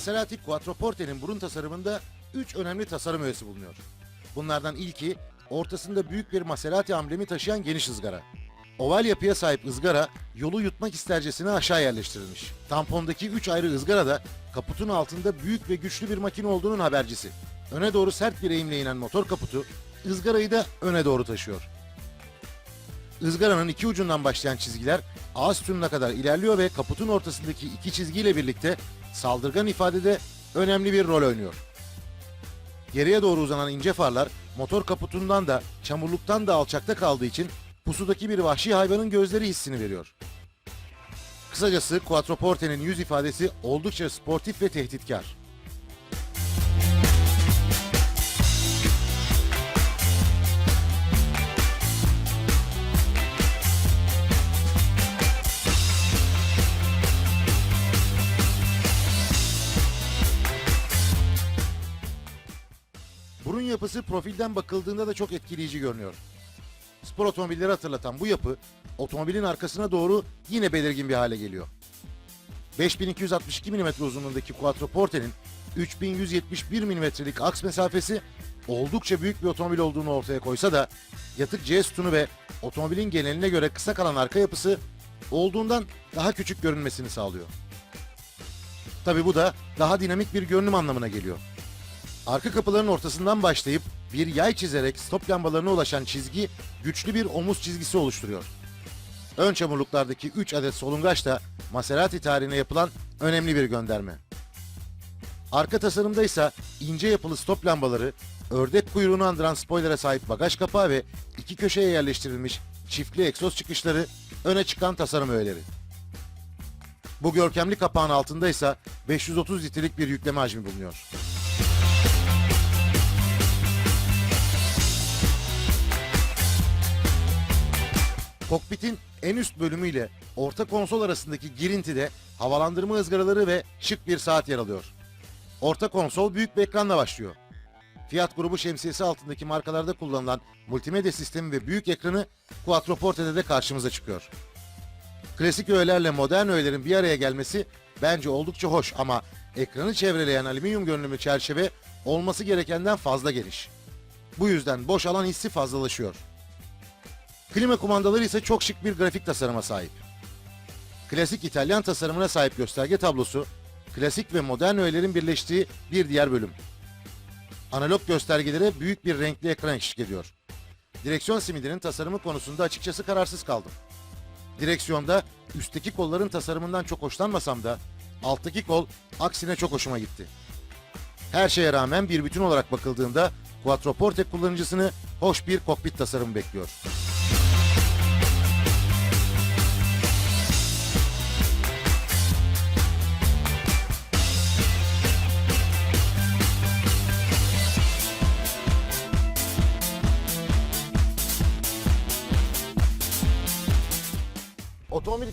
Maserati Quattroporte'nin burun tasarımında 3 önemli tasarım öğesi bulunuyor. Bunlardan ilki ortasında büyük bir Maserati amblemi taşıyan geniş ızgara. Oval yapıya sahip ızgara yolu yutmak istercesine aşağı yerleştirilmiş. Tampondaki 3 ayrı ızgara da kaputun altında büyük ve güçlü bir makine olduğunun habercisi. Öne doğru sert bir eğimle inen motor kaputu ızgarayı da öne doğru taşıyor. Izgaranın iki ucundan başlayan çizgiler ağız sütununa kadar ilerliyor ve kaputun ortasındaki iki çizgiyle birlikte saldırgan ifadede önemli bir rol oynuyor. Geriye doğru uzanan ince farlar motor kaputundan da çamurluktan da alçakta kaldığı için pusudaki bir vahşi hayvanın gözleri hissini veriyor. Kısacası Quattroporte'nin yüz ifadesi oldukça sportif ve tehditkar. Burun yapısı profilden bakıldığında da çok etkileyici görünüyor. Spor otomobilleri hatırlatan bu yapı otomobilin arkasına doğru yine belirgin bir hale geliyor. 5262 mm uzunluğundaki Quattroporte'nin 3171 mm'lik aks mesafesi oldukça büyük bir otomobil olduğunu ortaya koysa da yatık C sütunu ve otomobilin geneline göre kısa kalan arka yapısı olduğundan daha küçük görünmesini sağlıyor. Tabi bu da daha dinamik bir görünüm anlamına geliyor. Arka kapıların ortasından başlayıp bir yay çizerek stop lambalarına ulaşan çizgi güçlü bir omuz çizgisi oluşturuyor. Ön çamurluklardaki 3 adet solungaç da Maserati tarihine yapılan önemli bir gönderme. Arka tasarımda ise ince yapılı stop lambaları, ördek kuyruğunu andıran spoilere sahip bagaj kapağı ve iki köşeye yerleştirilmiş çiftli egzoz çıkışları öne çıkan tasarım öğeleri. Bu görkemli kapağın altında ise 530 litrelik bir yükleme hacmi bulunuyor. Kokpitin en üst bölümüyle orta konsol arasındaki girintide havalandırma ızgaraları ve şık bir saat yer alıyor. Orta konsol büyük bir ekranla başlıyor. Fiat grubu şemsiyesi altındaki markalarda kullanılan multimedya sistemi ve büyük ekranı Quattroporte'de de karşımıza çıkıyor. Klasik öğelerle modern öğelerin bir araya gelmesi bence oldukça hoş ama ekranı çevreleyen alüminyum görünümlü çerçeve olması gerekenden fazla geniş. Bu yüzden boş alan hissi fazlalaşıyor. Klima kumandaları ise çok şık bir grafik tasarıma sahip. Klasik İtalyan tasarımına sahip gösterge tablosu, klasik ve modern öğelerin birleştiği bir diğer bölüm. Analog göstergelere büyük bir renkli ekran eşlik ediyor. Direksiyon simidinin tasarımı konusunda açıkçası kararsız kaldım. Direksiyonda üstteki kolların tasarımından çok hoşlanmasam da alttaki kol aksine çok hoşuma gitti. Her şeye rağmen bir bütün olarak bakıldığında Quattroporte kullanıcısını hoş bir kokpit tasarımı bekliyor.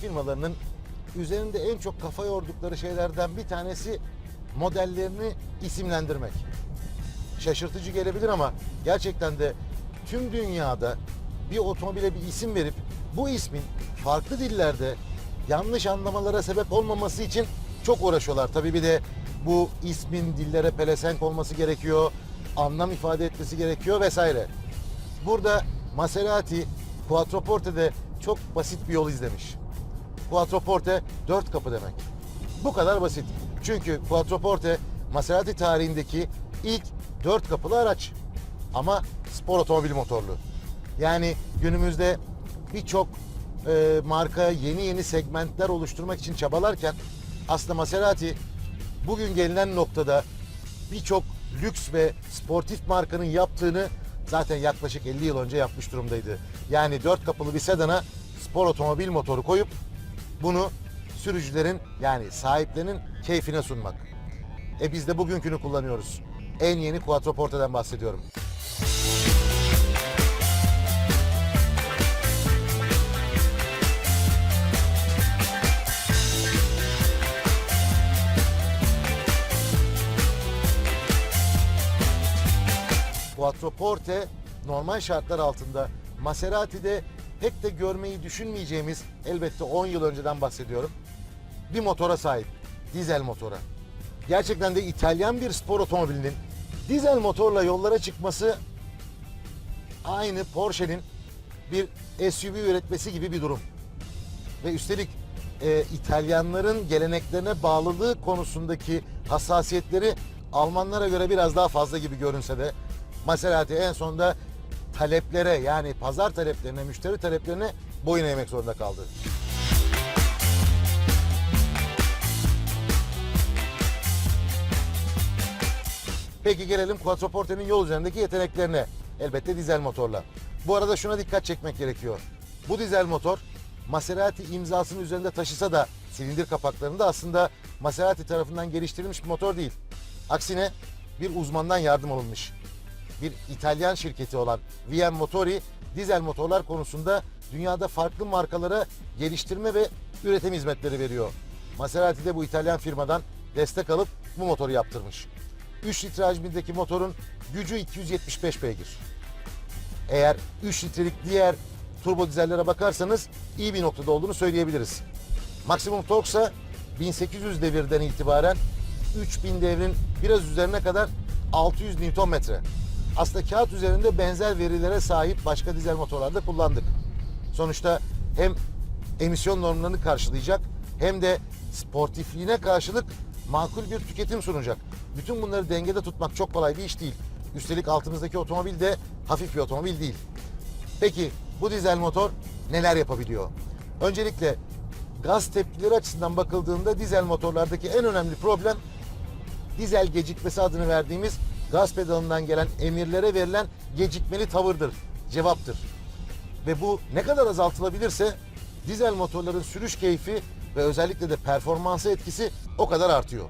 Firmalarının üzerinde en çok kafa yordukları şeylerden bir tanesi modellerini isimlendirmek. Şaşırtıcı gelebilir ama gerçekten de tüm dünyada bir otomobile bir isim verip bu ismin farklı dillerde yanlış anlamalara sebep olmaması için çok uğraşıyorlar. Tabii bir de bu ismin dillere pelesenk olması gerekiyor, anlam ifade etmesi gerekiyor vesaire. Burada Maserati Quattroporte'de çok basit bir yol izlemiş. Quattroporte dört kapı demek. Bu kadar basit. Çünkü Quattroporte Maserati tarihindeki ilk dört kapılı araç. Ama spor otomobil motorlu. Yani günümüzde birçok e, marka yeni yeni segmentler oluşturmak için çabalarken aslında Maserati bugün gelinen noktada birçok lüks ve sportif markanın yaptığını zaten yaklaşık 50 yıl önce yapmış durumdaydı. Yani dört kapılı bir sedana spor otomobil motoru koyup bunu sürücülerin yani sahiplerinin keyfine sunmak. E biz de bugünkünü kullanıyoruz. En yeni Quattroporte'den bahsediyorum. Quattroporte normal şartlar altında Maserati'de pek de görmeyi düşünmeyeceğimiz elbette 10 yıl önceden bahsediyorum. Bir motora sahip. Dizel motora. gerçekten de İtalyan bir spor otomobilinin dizel motorla yollara çıkması aynı Porsche'nin bir SUV üretmesi gibi bir durum. Ve üstelik e, İtalyanların geleneklerine bağlılığı konusundaki hassasiyetleri Almanlara göre biraz daha fazla gibi görünse de Maserati en sonunda taleplere yani pazar taleplerine, müşteri taleplerine boyun eğmek zorunda kaldı. Peki gelelim Quattroporte'nin yol üzerindeki yeteneklerine. Elbette dizel motorla. Bu arada şuna dikkat çekmek gerekiyor. Bu dizel motor Maserati imzasını üzerinde taşısa da silindir kapaklarında aslında Maserati tarafından geliştirilmiş bir motor değil. Aksine bir uzmandan yardım alınmış. Bir İtalyan şirketi olan VM Motori dizel motorlar konusunda dünyada farklı markalara geliştirme ve üretim hizmetleri veriyor. Maserati de bu İtalyan firmadan destek alıp bu motoru yaptırmış. 3 litre hacmindeki motorun gücü 275 beygir. Eğer 3 litrelik diğer turbo dizellere bakarsanız iyi bir noktada olduğunu söyleyebiliriz. Maksimum tork ise 1800 devirden itibaren 3000 devrin biraz üzerine kadar 600 Nm. Aslında kağıt üzerinde benzer verilere sahip başka dizel motorlarda kullandık. Sonuçta hem emisyon normlarını karşılayacak hem de sportifliğine karşılık makul bir tüketim sunacak. Bütün bunları dengede tutmak çok kolay bir iş değil. Üstelik altımızdaki otomobil de hafif bir otomobil değil. Peki bu dizel motor neler yapabiliyor? Öncelikle gaz tepkileri açısından bakıldığında dizel motorlardaki en önemli problem dizel gecikmesi adını verdiğimiz gaz pedalından gelen emirlere verilen gecikmeli tavırdır, cevaptır. Ve bu ne kadar azaltılabilirse dizel motorların sürüş keyfi ve özellikle de performansı etkisi o kadar artıyor.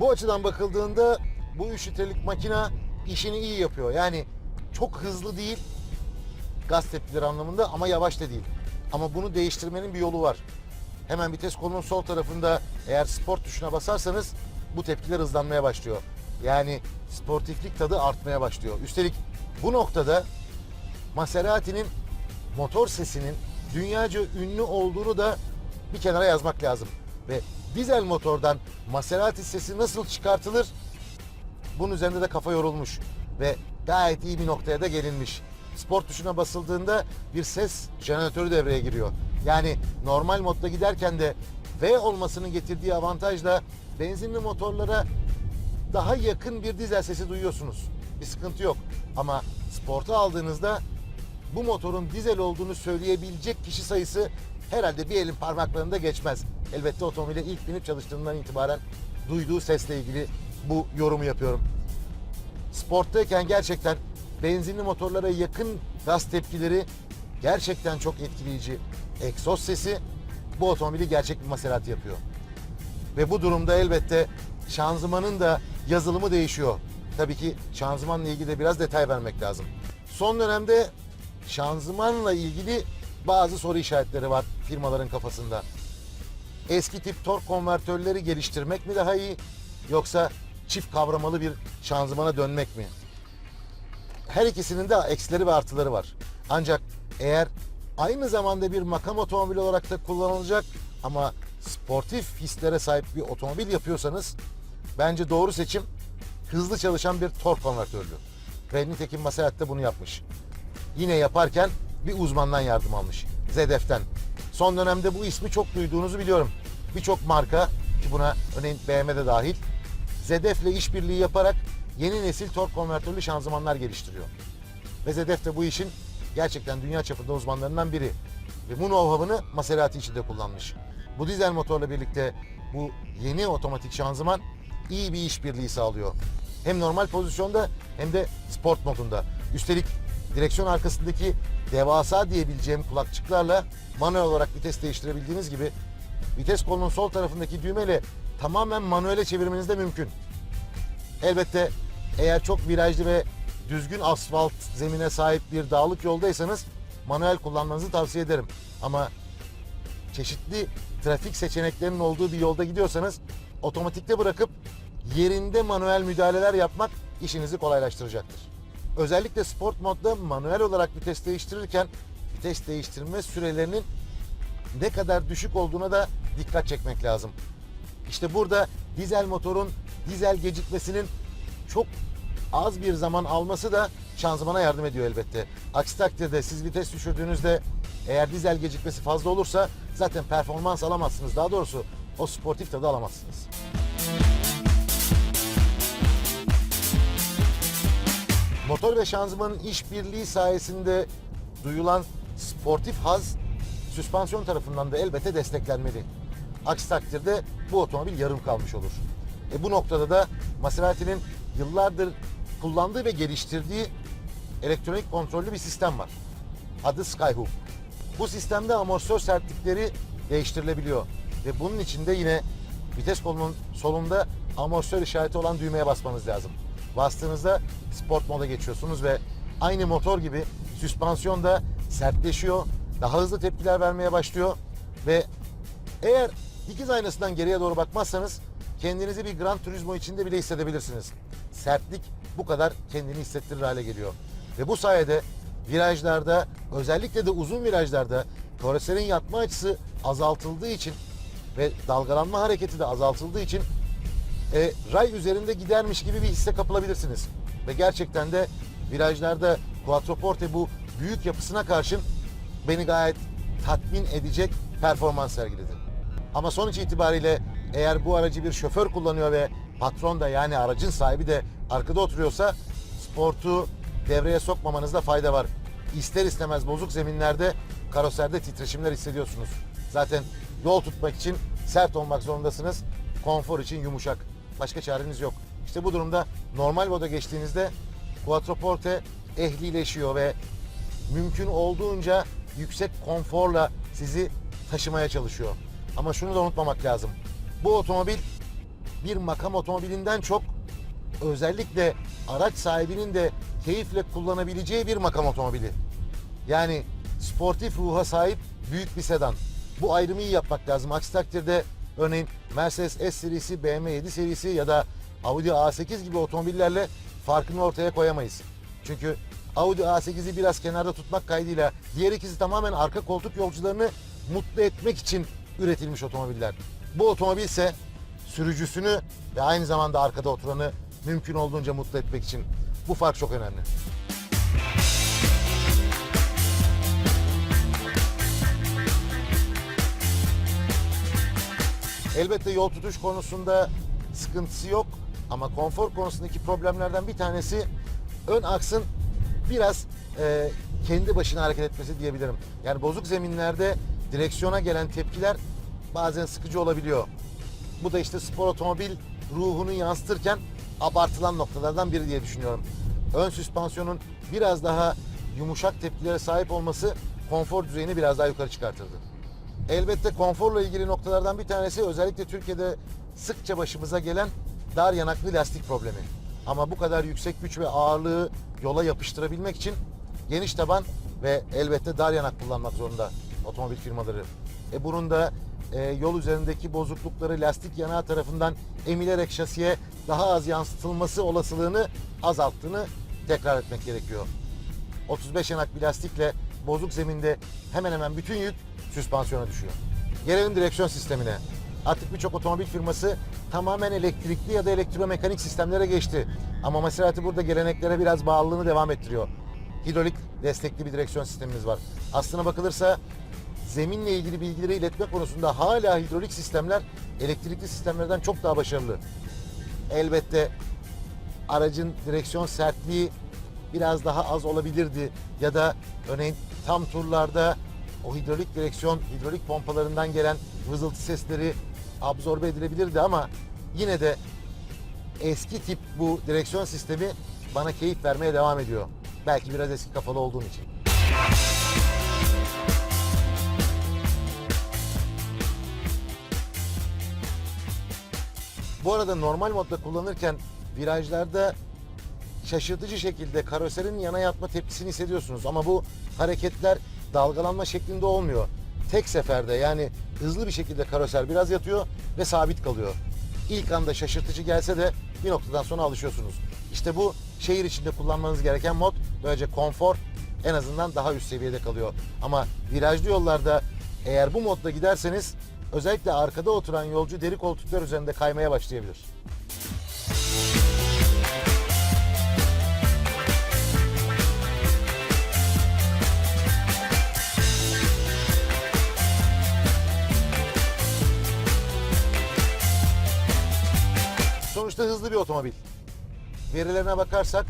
Bu açıdan bakıldığında bu 3 litrelik makina işini iyi yapıyor. Yani çok hızlı değil gaz tepkileri anlamında ama yavaş da değil. Ama bunu değiştirmenin bir yolu var. Hemen vites kolunun sol tarafında eğer sport tuşuna basarsanız bu tepkiler hızlanmaya başlıyor. Yani sportiflik tadı artmaya başlıyor. Üstelik bu noktada Maserati'nin motor sesinin dünyaca ünlü olduğunu da bir kenara yazmak lazım. Ve dizel motordan Maserati sesi nasıl çıkartılır? Bunun üzerinde de kafa yorulmuş ve gayet iyi bir noktaya da gelinmiş. Sport tuşuna basıldığında bir ses jeneratörü devreye giriyor. Yani normal modda giderken de V olmasının getirdiği avantajla benzinli motorlara daha yakın bir dizel sesi duyuyorsunuz. Bir sıkıntı yok. Ama sporta aldığınızda bu motorun dizel olduğunu söyleyebilecek kişi sayısı herhalde bir elin parmaklarında geçmez. Elbette otomobile ilk binip çalıştığından itibaren duyduğu sesle ilgili bu yorumu yapıyorum. Sporttayken gerçekten benzinli motorlara yakın gaz tepkileri gerçekten çok etkileyici. Egzoz sesi bu otomobili gerçek bir Maserati yapıyor. Ve bu durumda elbette şanzımanın da yazılımı değişiyor. Tabii ki şanzımanla ilgili de biraz detay vermek lazım. Son dönemde şanzımanla ilgili bazı soru işaretleri var firmaların kafasında. Eski tip tork konvertörleri geliştirmek mi daha iyi yoksa çift kavramalı bir şanzımana dönmek mi? Her ikisinin de eksileri ve artıları var. Ancak eğer aynı zamanda bir makam otomobili olarak da kullanılacak ama sportif hislere sahip bir otomobil yapıyorsanız bence doğru seçim hızlı çalışan bir tork konvertörlü. Ve nitekim Maserati de bunu yapmış. Yine yaparken bir uzmandan yardım almış. ZDF'den. Son dönemde bu ismi çok duyduğunuzu biliyorum. Birçok marka ki buna örneğin BMW de dahil ZDF ile işbirliği yaparak yeni nesil tork konvertörlü şanzımanlar geliştiriyor. Ve ZDF de bu işin gerçekten dünya çapında uzmanlarından biri. Ve bu know-how'ını Maserati için de kullanmış. Bu dizel motorla birlikte bu yeni otomatik şanzıman iyi bir işbirliği sağlıyor. Hem normal pozisyonda hem de sport modunda. Üstelik direksiyon arkasındaki devasa diyebileceğim kulakçıklarla manuel olarak vites değiştirebildiğiniz gibi vites kolunun sol tarafındaki düğmeyle tamamen manuele çevirmeniz de mümkün. Elbette eğer çok virajlı ve düzgün asfalt zemine sahip bir dağlık yoldaysanız manuel kullanmanızı tavsiye ederim. Ama çeşitli trafik seçeneklerinin olduğu bir yolda gidiyorsanız otomatikte bırakıp yerinde manuel müdahaleler yapmak işinizi kolaylaştıracaktır. Özellikle sport modda manuel olarak vites değiştirirken vites değiştirme sürelerinin ne kadar düşük olduğuna da dikkat çekmek lazım. İşte burada dizel motorun dizel gecikmesinin çok az bir zaman alması da şanzımana yardım ediyor elbette. Aksi takdirde siz vites düşürdüğünüzde eğer dizel gecikmesi fazla olursa zaten performans alamazsınız. Daha doğrusu o sportif tadı alamazsınız. Motor ve şanzımanın işbirliği sayesinde duyulan sportif haz süspansiyon tarafından da elbette desteklenmeli. Aksi takdirde bu otomobil yarım kalmış olur. E bu noktada da Maserati'nin yıllardır kullandığı ve geliştirdiği elektronik kontrollü bir sistem var. Adı Skyhook. Bu sistemde amortisör sertlikleri değiştirilebiliyor. Ve bunun için de yine vites kolunun solunda amortisör işareti olan düğmeye basmanız lazım. Bastığınızda sport moda geçiyorsunuz ve aynı motor gibi süspansiyon da sertleşiyor, daha hızlı tepkiler vermeye başlıyor ve eğer dikiz aynasından geriye doğru bakmazsanız kendinizi bir Gran Turismo içinde bile hissedebilirsiniz. Sertlik bu kadar kendini hissettirir hale geliyor. Ve bu sayede virajlarda özellikle de uzun virajlarda karoserin yatma açısı azaltıldığı için ve dalgalanma hareketi de azaltıldığı için e, ray üzerinde gidermiş gibi bir hisse kapılabilirsiniz. Ve gerçekten de virajlarda Quattroporte bu büyük yapısına karşın beni gayet tatmin edecek performans sergiledi. Ama sonuç itibariyle eğer bu aracı bir şoför kullanıyor ve patron da yani aracın sahibi de arkada oturuyorsa sportu devreye sokmamanızda fayda var. İster istemez bozuk zeminlerde karoserde titreşimler hissediyorsunuz. Zaten yol tutmak için sert olmak zorundasınız. Konfor için yumuşak. Başka çareniz yok. İşte bu durumda normal moda geçtiğinizde Quattroporte ehlileşiyor ve mümkün olduğunca yüksek konforla sizi taşımaya çalışıyor. Ama şunu da unutmamak lazım. Bu otomobil bir makam otomobilinden çok özellikle araç sahibinin de keyifle kullanabileceği bir makam otomobili. Yani sportif ruha sahip büyük bir sedan. Bu ayrımı iyi yapmak lazım. Aksi takdirde örneğin Mercedes S serisi, BMW 7 serisi ya da Audi A8 gibi otomobillerle farkını ortaya koyamayız. Çünkü Audi A8'i biraz kenarda tutmak kaydıyla diğer ikisi tamamen arka koltuk yolcularını mutlu etmek için üretilmiş otomobiller. Bu otomobil ise sürücüsünü ve aynı zamanda arkada oturanı mümkün olduğunca mutlu etmek için. Bu fark çok önemli. Elbette yol tutuş konusunda sıkıntısı yok ama konfor konusundaki problemlerden bir tanesi ön aksın biraz e, kendi başına hareket etmesi diyebilirim. Yani bozuk zeminlerde direksiyona gelen tepkiler bazen sıkıcı olabiliyor. Bu da işte spor otomobil ruhunu yansıtırken abartılan noktalardan biri diye düşünüyorum. Ön süspansiyonun biraz daha yumuşak tepkilere sahip olması konfor düzeyini biraz daha yukarı çıkartırdı. Elbette konforla ilgili noktalardan bir tanesi özellikle Türkiye'de sıkça başımıza gelen dar yanaklı lastik problemi. Ama bu kadar yüksek güç ve ağırlığı yola yapıştırabilmek için geniş taban ve elbette dar yanak kullanmak zorunda otomobil firmaları. E bunun da e, yol üzerindeki bozuklukları lastik yanağı tarafından emilerek şasiye daha az yansıtılması olasılığını azalttığını tekrar etmek gerekiyor. 35 yanak bir lastikle bozuk zeminde hemen hemen bütün yük süspansiyona düşüyor. Gelelim direksiyon sistemine. Artık birçok otomobil firması tamamen elektrikli ya da elektromekanik sistemlere geçti. Ama Maserati burada geleneklere biraz bağlılığını devam ettiriyor. Hidrolik destekli bir direksiyon sistemimiz var. Aslına bakılırsa zeminle ilgili bilgileri iletme konusunda hala hidrolik sistemler elektrikli sistemlerden çok daha başarılı. Elbette aracın direksiyon sertliği biraz daha az olabilirdi ya da örneğin tam turlarda o hidrolik direksiyon, hidrolik pompalarından gelen vızıltı sesleri absorbe edilebilirdi ama yine de eski tip bu direksiyon sistemi bana keyif vermeye devam ediyor. Belki biraz eski kafalı olduğum için. Bu arada normal modda kullanırken virajlarda şaşırtıcı şekilde karoserin yana yatma tepkisini hissediyorsunuz. Ama bu hareketler dalgalanma şeklinde olmuyor. Tek seferde yani hızlı bir şekilde karoser biraz yatıyor ve sabit kalıyor. İlk anda şaşırtıcı gelse de bir noktadan sonra alışıyorsunuz. İşte bu şehir içinde kullanmanız gereken mod. Böylece konfor en azından daha üst seviyede kalıyor. Ama virajlı yollarda eğer bu modda giderseniz özellikle arkada oturan yolcu deri koltuklar üzerinde kaymaya başlayabilir. Da hızlı bir otomobil. Verilerine bakarsak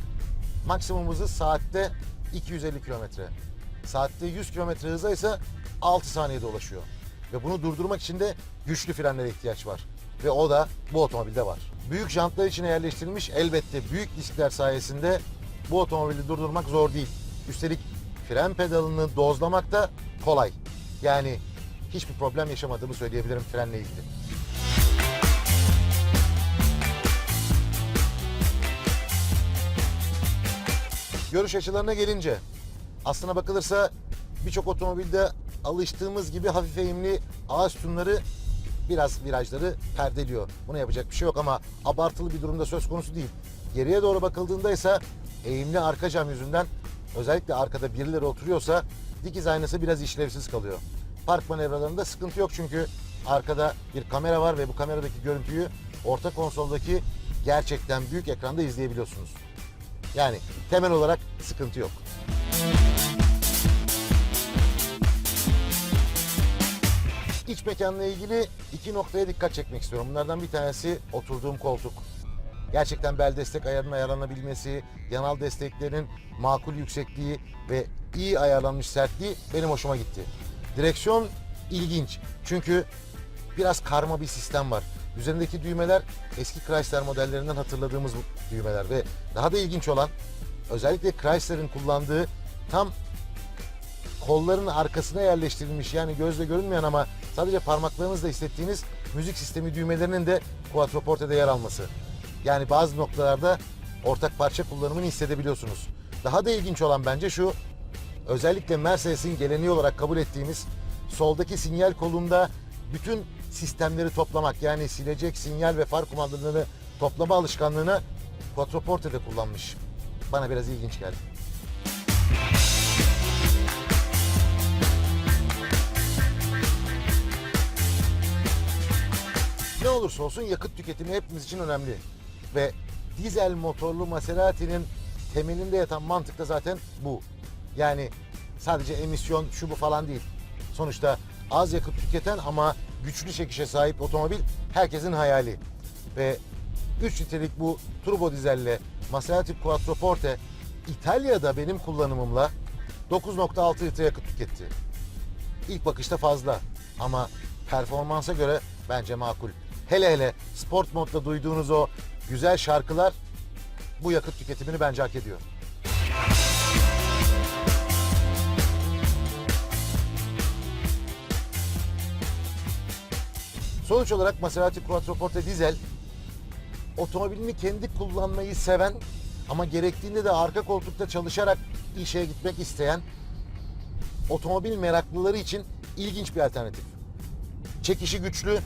maksimum hızı saatte 250 kilometre. Saatte 100 kilometre hıza ise 6 saniyede ulaşıyor. Ve bunu durdurmak için de güçlü frenlere ihtiyaç var. Ve o da bu otomobilde var. Büyük jantlar içine yerleştirilmiş elbette büyük diskler sayesinde bu otomobili durdurmak zor değil. Üstelik fren pedalını dozlamak da kolay. Yani hiçbir problem yaşamadığımı söyleyebilirim frenle ilgili. Görüş açılarına gelince aslına bakılırsa birçok otomobilde alıştığımız gibi hafif eğimli ağaç sütunları biraz virajları perdeliyor. Buna yapacak bir şey yok ama abartılı bir durumda söz konusu değil. Geriye doğru bakıldığında ise eğimli arka cam yüzünden özellikle arkada birileri oturuyorsa dikiz aynası biraz işlevsiz kalıyor. Park manevralarında sıkıntı yok çünkü arkada bir kamera var ve bu kameradaki görüntüyü orta konsoldaki gerçekten büyük ekranda izleyebiliyorsunuz. Yani temel olarak sıkıntı yok. İç mekanla ilgili iki noktaya dikkat çekmek istiyorum. Bunlardan bir tanesi oturduğum koltuk. Gerçekten bel destek ayarının ayarlanabilmesi, yanal desteklerin makul yüksekliği ve iyi ayarlanmış sertliği benim hoşuma gitti. Direksiyon ilginç. Çünkü biraz karma bir sistem var. Üzerindeki düğmeler eski Chrysler modellerinden hatırladığımız düğmeler ve daha da ilginç olan özellikle Chrysler'in kullandığı tam kolların arkasına yerleştirilmiş yani gözle görünmeyen ama sadece parmaklarınızla hissettiğiniz müzik sistemi düğmelerinin de Quattroporte'de yer alması. Yani bazı noktalarda ortak parça kullanımını hissedebiliyorsunuz. Daha da ilginç olan bence şu, özellikle Mercedes'in geleneği olarak kabul ettiğimiz soldaki sinyal kolunda bütün sistemleri toplamak yani silecek, sinyal ve far kumandalarını toplama alışkanlığını Quattroporte'de kullanmış. Bana biraz ilginç geldi. Ne olursa olsun yakıt tüketimi hepimiz için önemli. Ve dizel motorlu Maserati'nin temelinde yatan mantık da zaten bu. Yani sadece emisyon şu bu falan değil. Sonuçta az yakıt tüketen ama güçlü çekişe sahip otomobil herkesin hayali. Ve 3 litrelik bu turbo dizelle Maserati Quattroporte İtalya'da benim kullanımımla 9.6 litre yakıt tüketti. İlk bakışta fazla ama performansa göre bence makul. Hele hele sport modda duyduğunuz o güzel şarkılar bu yakıt tüketimini bence hak ediyor. Sonuç olarak Maserati Quattroporte dizel otomobilini kendi kullanmayı seven ama gerektiğinde de arka koltukta çalışarak işe gitmek isteyen otomobil meraklıları için ilginç bir alternatif. Çekişi güçlü,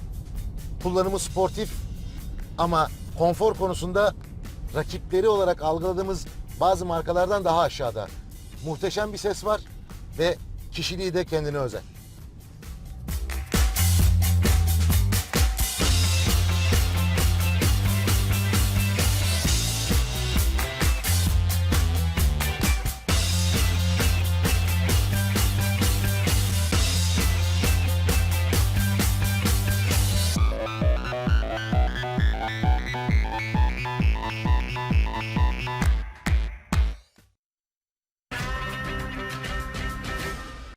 kullanımı sportif ama konfor konusunda rakipleri olarak algıladığımız bazı markalardan daha aşağıda. Muhteşem bir ses var ve kişiliği de kendine özel.